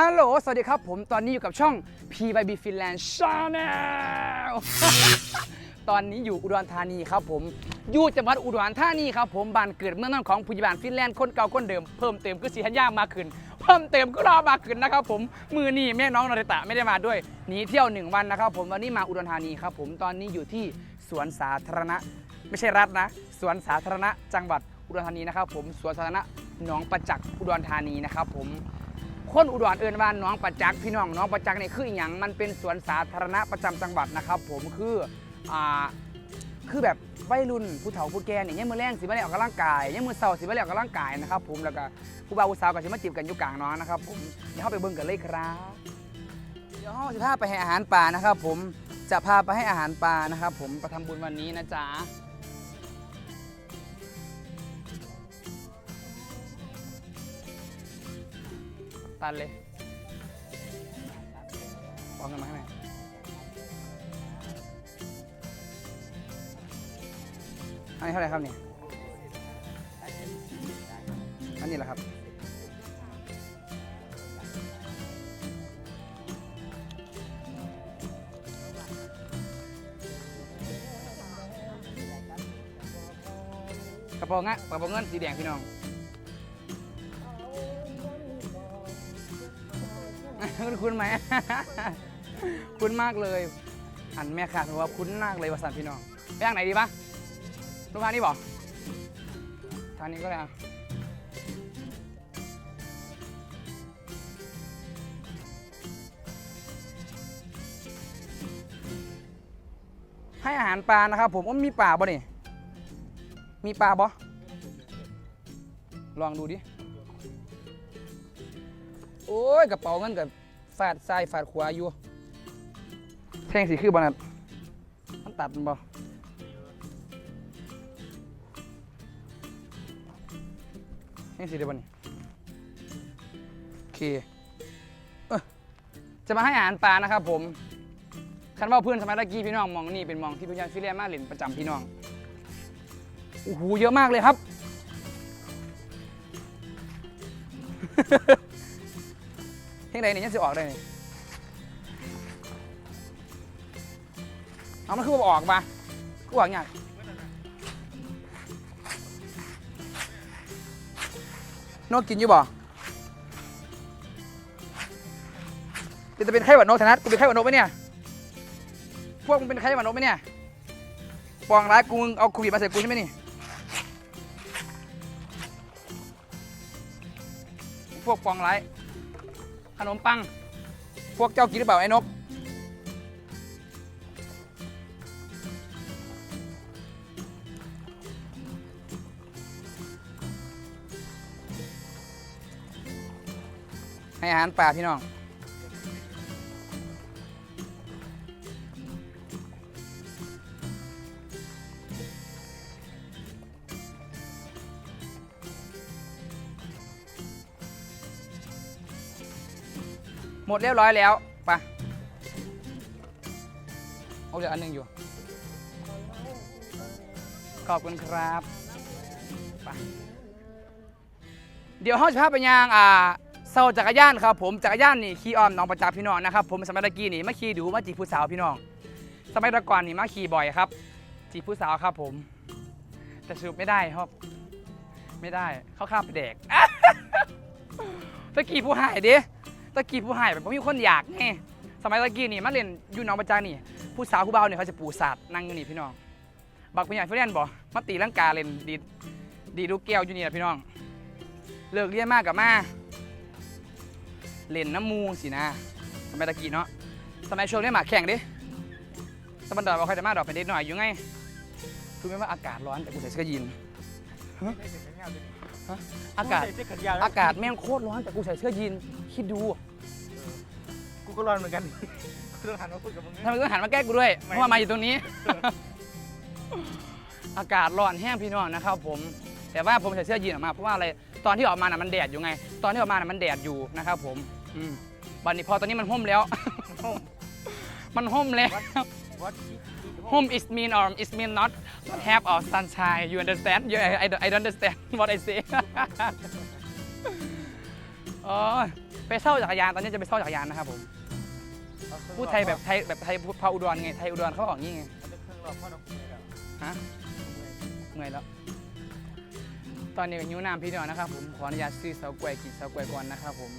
ฮัลโหล สวัสดีครับ ผมตอนนี้อยู่กับช่อง P by B Finland Channel ตอนนี้อยู่อุดรธานีครับผมอยู่จังหวัดอุดรธานีครับผมบ้านเกิดเมืองนอนของผู้ใหญ่บ้านฟินแลนด์คนเก่าคนเดิมเพิ่มเติมคือสีธัญญามาขึ้น เพิ่มเติมก็รอมาขึ้นนะครับผมมือนี่แม่น้องนริตะไม่ได้มาด้วยหนีเที่ยวหนึ่งวันนะครับผมวันนี้มาอุดรธานีครับผมตอนนี้อยู่ที่สวนสาธารณะ ไม่ใช่รัฐนะ สวนสาธารณะจังหวัดอุดรธานีนะครับผมสวนสาธารณะหนองประจักษ์อุดรธานีนะครับผม คนอุดรเอินว่าน้องประจักษ์พี่น้องน้องประจักษ์เนี่ยคืออหย่างมันเป็นสวนสาธารณะประจำจังหวัดนะครับ ผมคืออ่าคือแบบวัยรุ่นผู้เฒ่าผู้แก่เนี่ยยังมือแรงสิมาเล่ออกกำลังกายยังมือเศร้าสิมาเล่ออกกำลังกายนะครับ ผมแล้วก็ผู้บ่าวผู้สาวก็สิมาจีบกันอยู่กลางน้องนะครับ ผมเดี๋ยวเข้าไปเบิ่งกันเลยครับเดี๋ยวห้องจะพาไปให้อาหารปลานะครับ ผมจะพาไปให้อาหารปลานะครับ ผมประทำบุญวันนี้นะจ๊ะ ตันเลยวางเงินมาให้หน่อยอันนี้เท่าไหร่ครับเนี่ยอันนี้แหละครับกระเป๋าเงะกระเป๋าเงินสีแดงพี่น้อง คุณคุณไหม คุ้นมากเลย อันแม่ขาดถือว่าคุ้นมากเลยภาษาพี่น้องไปทางไหนดีปะลูกค้านี่บอกทางนี้ก็ได้อะให้อาหารปลานะครับ ผมว่ามีปลาบ่นี่ มีปลาบ่ลองดูดิ โอ้ย กระเป๋าเงินกับ ฟาดซ้ายฟาดขวาอยู่แท่งสีคือบอลนัดมันตัดมันบ่แท่งสีเดียวบอลนี่โอเคเอ้อจะมาให้อาหารปลานะครับผม คันว่าเพื่อนสมัยตะกี้พี่น้องมองนี่เป็นมองที่พี่ยานฟิเลนมาเล่นประจำพี่น้อง โอ้โห เยอะมากเลยครับเพ ลงใดนี่ยังสิออกได้นี่เอามันคือบ่ออกมากูออกยากนกกินอยู่บ่จะเป็นไข้หวัดนกธนัทกูเป็นไข้หวัดนกไหมเนี่ย พวกมึงเป็นไข้หวัดนกไหมเนี่ยปองร้ายกูมึงเอาโควิดมาใส่กูใช่ไหมนี่ พวกปองร้าย ขนมปัง พวกเจ้ากินหรือเปล่าไอ้นก ให้อาหารปลาพี่น้อง หมดเรียบร้อยแล้วไปเอาเหลืออันหนึ่งอยู่ ขอบคุณครับไปเดี๋ยวห้องจะพาไปยางอ่าเซาจักรยานครับผมจักรยานนี่ขี่อ้อมหน้องประจักษ์พี่น้องนะครับผมสมัยตะกี้นี่มาขี่ดูมาจีบผู้สาวพี่น้อง สมัยตะก่อนนี่มาขี่บ่อยครับ จีบผู้สาวครับผม แต่สรุปไม่ได้ครับ ไม่ได้เข้าข้ามไปเด็กตะกี้ผู้หายด้ ตะกี้ผู้ใหายแบบบ่มีคนอยากไงสมัยตะกี้นี่มาเล่นอยู่หนองประจานี่ ผู้สาวผู้เบาเนี่ยเขาจะปูศาสตร์นั่งอยู่นี่พี่น้อง บักเป็นใหญ่เพื่อนบ่มาตีลังกาเล่นดีดดีดลูกแก้วอยู่นี่แหละพี่น้อง เลิกเรียนมากกับมาเล่นน้ำมูสินะ สมัยตะกี้เนาะสมัยช่วงเล่นหมากแข่งดิสมัยดอกบ่ค่อยจะมาดอกเป็นเด็กหน่อยอยู่ไงคือไม่ว่าอากาศร้อนแต่กูใส่เสื้อยีนอากาศ อากาศแม่งโคตรร้อนแต่กูใส่เสื้อยีนคิดดู กูก็ร้อนเหมือนกันกูต้องหันมาพูดกับมึงทำไมต้องหันมาแกล้งกูด้วย เพราะว่ามาอยู่ตรงนี้ อากาศร้อนแห้งพี่น้องนะครับผม แต่ว่าผมใส่เสื้อยีนออกมาเพราะว่าอะไร ตอนที่ออกมาน่ะมันแดดอยู่ไง ตอนที่ออกมาน่ะมันแดดอยู่นะครับผมอืมวันนี้พอตอนนี้มันห่มแล้ว มันห่มแล้ววัด home is mean or is mean not not have or sunshine you understand you I, I, don't- I don't understand what I say อ๋อไปเช่าจักรยานตอนนี้จะไปเช่าจักรยานนะครับผม พูดไทยแบบไทยแบบไทยพาอุดรไงไทยอุดรเขาบอกอย่างนี้ไงเอาแต่เครื่องรอบพ่อน้องคุยแล้วฮะเมื่อยแล้ว ตอนนี้ก็หิวน้ำพี่น้องนะครับผมขออนุญาตซื้อเสากล้วยกินเสากล้วยก่อนนะครับผม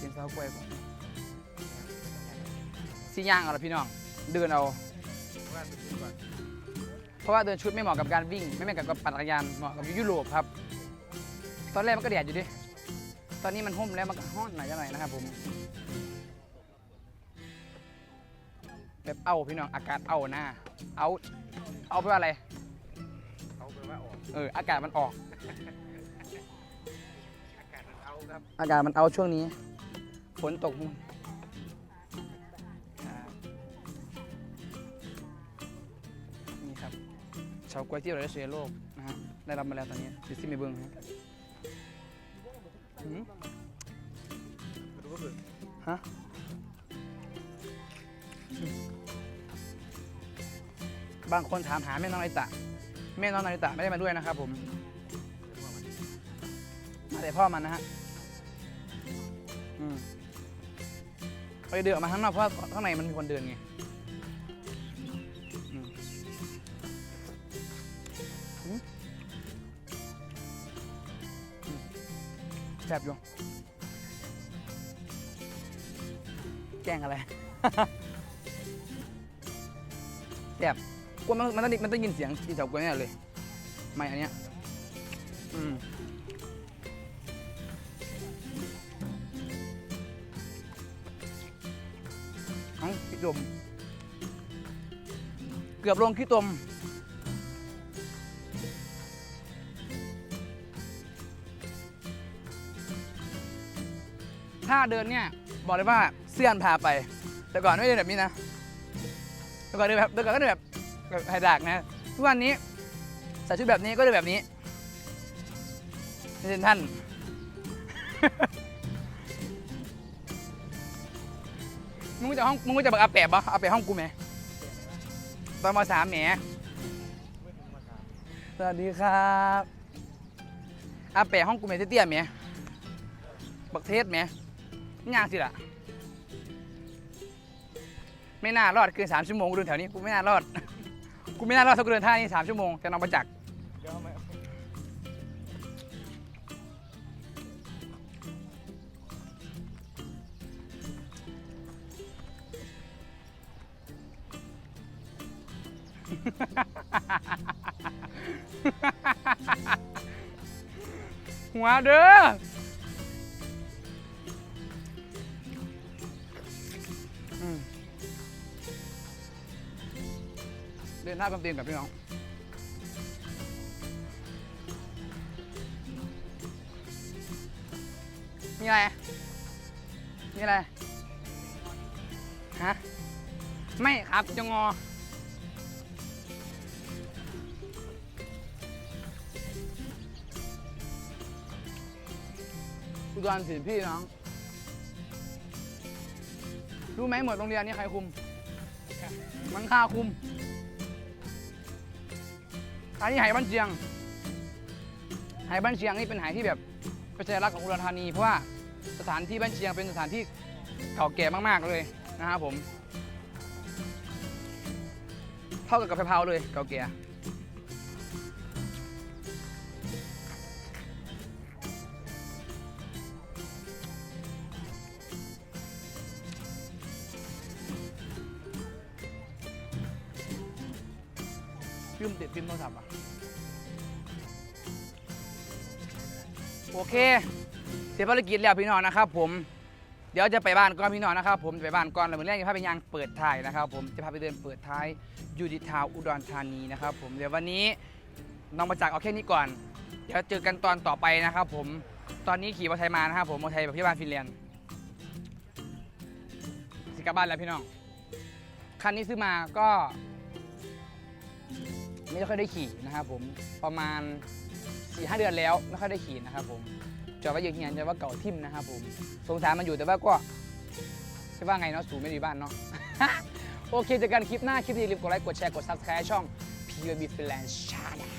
กินเสากล้วยก่อนสิย่างเอาละพี่น้องเดินเอาว่าไปซื้อก่อนเพราะว่าเดินชุดไม่เหมาะกับการวิ่ง ไม่เหมาะกับปั่นจักรยานเหมาะกับยุโรปครับ ตอนแรกมันก็แดดอยู่ดิตอนนี้มันห่มแล้วมันก็ฮ้อนหน่อยจังหน่อยนะครับผม แบบเอาพี่น้องอากาศเอาหน้าเอาเอาไปว่าอะไรเขาไปว่าออกเอออากาศมันออก อากาศมันเอาครับอากาศมันเอาช่วงนี้ฝนตกอ่านี่ครับชาวกล้วยที่เราได้เชียร์โลกนะฮะได้รับมาแล้วตอนนี้ซิซิเมเบิงฮะหืมมาดูว่าเบิกฮะ บางคนถามหาแม่น้องนาริตะ แม่น้องนาริตะไม่ได้มาด้วยนะครับผม มาแต่พ่อมันนะฮะอืมไปเดินออกมาข้างนอกเพราะข้างในมันมีคนเดินไงอือืมอืมแซ่บอยู่แกงอะไร แซ่บ กลัวมันมันต้องมันต้องยินเสียงกินเฉาก๊วยแน่เลย ไม่อันเนี้ยอืมเอ้าขี้ตมเกือบลงขี้ตมถ้าเดินเนี่ยบอกเลยว่าเสื้อนพาไป แต่ก่อนไม่เดินแบบนี้นะแต่ก่อนเดินแบบแต่ก่อนก็เดินแบบ แบบไฮดากนะทุกวันนี้ใส่ชุดแบบนี้ก็เดินแบบนี้นี่เป็นท่าน มึงกูจะห้องมึงกูจะบักอาแปะปะอาแปะห้องกูไหมตอนมสามแหมสวัสดีครับอาแปะห้องกูไหมเตี้ยๆไหมบักเทศไหมนี่ากสิล่ะไม่น่ารอดเกินสามชั่วโมงกูเดินแถวนี้กูไม่น่ารอด กูไม่น่ารอดสักกูเดินท่านี้สามชั่วโมงแต่น้องประจักษ์เดี๋ยวเอาไหมหัวเด้อ นท่ากันเตียนกับพี่น้อง มีอะไร มีอะไร ฮะ ไม่ครับจะงอ อุดรสิพี่น้อง รู้ไหมหมดโรงเรียนนี้ใครคุม มังค่าคุม อันนี้หายบ้านเชียงหายบ้านเชียงนี่เป็นหายที่แบบเป็นสัญลักษณ์ของอุดรธานี เพราะว่าสถานที่บ้านเชียงเป็นสถานที่เก่าแก่มากๆเลยนะครับผม เท่ากับกะเพราเลยเก่าแก่ ฟิล์มติดฟิล์มโทรศัพท์อะ โอเค เสร็จภารกิจแล้วพี่น้องนะครับ ผม เดี๋ยวจะไปบ้านก่อนพี่น้องนะครับ ผมจะไปบ้านก่อนแล้วเหมือนแรกจะพาไปยังเปิดท้ายนะครับ ผมจะพาไปเดินเปิดท้ายยูดิทาวอุดรธานีนะครับ ผมเดี๋ยววันนี้น้องมาจากเอาแค่นี้ก่อน เดี๋ยวเจอกันตอนต่อไปนะครับ ผมตอนนี้ขี่มอเตอร์ไซค์มานะครับผมมอเตอร์ไซค์แบบที่บ้านฟินแลนด์สิกลับบ้านแล้วพี่น้องคันนี้ซื้อมาก็ ไม่ค่อยได้ขี่นะครับผมประมาณ4ีหเดือนแล้วไม่ค่อยได้ขี่นะครับผมจอดไว้อย่ที่งี้ยจะว่าเก่าทิ่มนะครับผมสงสารมันอยู่แต่ว่าก็จะว่าไงเนาะสูงไม่ดีบ้านเนาะโอเคเจอกันคลิปหน้าคลิปนี้อย่าลืมกดไลค์กดแชร์กด subscribe ช่อง p u b Finland Channel